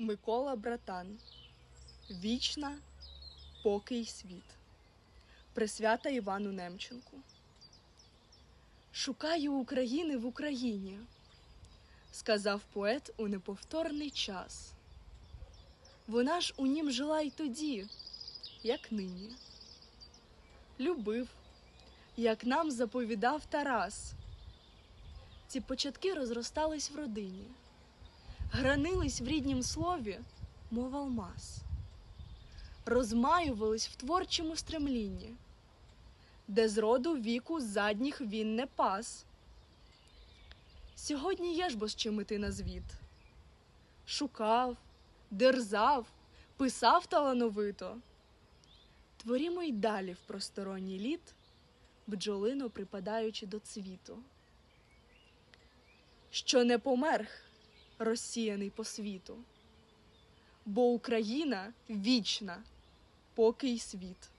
Микола Братан. Вічна, покий світ. Присвята Івану Немченку. Шукаю України в Україні, сказав поет у неповторний час. Вона ж у нім жила й тоді, як нині. Любив, як нам заповідав Тарас. Ці початки розростались в родині, гранились в ріднім слові, мов алмаз, розмаювались в творчому стремлінні, де з роду віку задніх він не пас. Сьогодні є ж бо з чим іти на звіт. Шукав, дерзав, писав талановито. Творімо й далі в просторонній літ, бджолино припадаючи до цвіту. Що не померх, розсіяний по світу, бо Україна вічна, поки й світ.